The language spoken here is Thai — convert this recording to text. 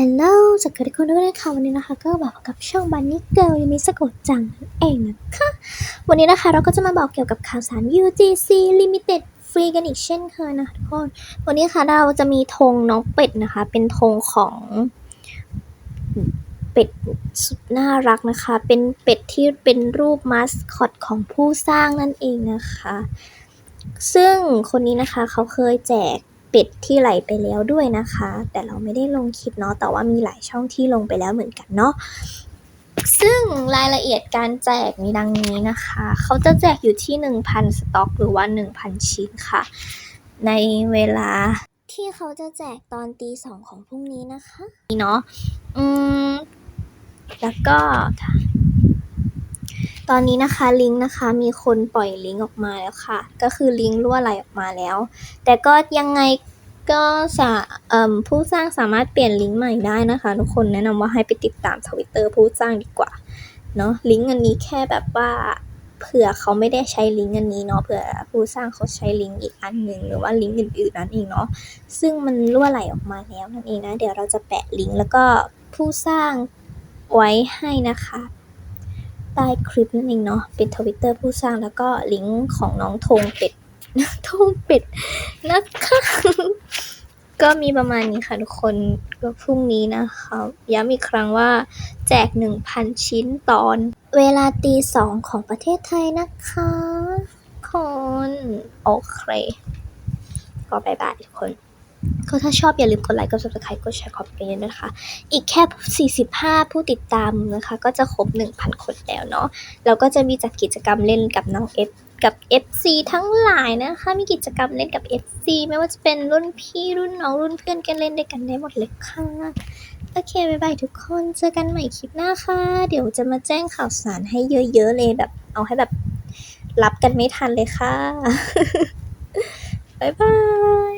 ฮัลโหลสวัสดีทุกคนด้วยนะคะวันนี้นะคะ ก็บอกกับช่องบันนี่เกิลยังมีสะกดจังนั่นเองนะคะ วันนี้นะคะเราก็จะมาบอกเกี่ยวกับข่าวสาร UGC Limited ฟรีกันอีกเช่นเคยนะคะทุกคน วันนี้ค่ะเราจะมีธงน้องเป็ดนะคะ เป็นธงของเป็ดสุดน่ารักนะคะ เป็นเป็ดที่เป็นรูปมาสคอตของผู้สร้างนั่นเองนะคะ ซึ่งคนนี้นะคะเขาเคยแจก เป็ดที่ไหลไปแล้วด้วยนะคะ แต่เราไม่ได้ลงคลิปเนาะแต่ว่ามีหลายช่องที่ลงไปแล้วเหมือนกันเนาะซึ่งรายละเอียดการแจกมีดังนี้นะคะ เขาจะแจกอยู่ที่ 1,000 สต็อก หรือว่า 1,000 ชิ้นค่ะ ในเวลาที่เขาจะแจกตอนตีสองของพรุ่งนี้นะคะนี่เนาะอืมแล้วก็ ตอนนี้นะคะลิงก์นะคะมีคนปล่อยลิงก์ออกมาแล้วค่ะ ก็คือลิงก์รั่วไหลออกมาแล้ว แต่ก็ยังไงก็สาผู้สร้างสามารถเปลี่ยนลิงก์ใหม่ได้นะคะ ทุกคนแนะนำว่าให้ไปติดตามทวิตเตอร์ผู้สร้างดีกว่าเนาะลิงก์อันนี้แค่แบบว่าเผื่อเขาไม่ได้ใช้ลิงก์อันนี้เนาะเผื่อผู้สร้างเขาใช้ลิงก์อีกอันหนึ่งหรือว่าลิงก์อื่นๆนั่นเองเนาะซึ่งมันรั่วไหลออกมาแล้วนั่นเองนะเดี๋ยวเราจะแปะลิงก์แล้วก็ผู้สร้างไว้ให้นะคะ ใต้คลิปนั่นเองเนาะเป็นทวิตเตอร์ผู้สร้างแล้วก็ลิงก์ของน้องธงเป็ดธงเป็ดนะคะก็มีประมาณนี้ค่ะทุกคนก็พรุ่งนี้นะคะย้ำอีกครั้งว่า แจก 1,000 ชิ้นตอน เวลาตีสองของประเทศไทยนะคะคนโอเค ก็บายบายทุกคน ก็ถ้าชอบอย่าลืมกดไลค์กด subscribe กดแชร์คอมเมนต์นะคะ อีกแค่ 45 ผู้ติดตามนะคะ ก็จะครบ 1,000 คนแล้วเนาะแล้วก็จะมีจัดกิจกรรมเล่นกับน้อง F กับ FC ทั้งหลายนะคะ มีกิจกรรมเล่นกับ FC ไม่ว่าจะเป็นรุ่นพี่รุ่นน้องรุ่นเพื่อนกันเล่นด้วยกันได้หมดเลยค่ะ โอเคบ๊ายบายทุกคน เจอกันใหม่คลิปหน้าค่ะ เดี๋ยวจะมาแจ้งข่าวสารให้เยอะๆเลยแบบ เอาให้แบบรับกันไม่ทันเลยค่ะ บ๊ายบาย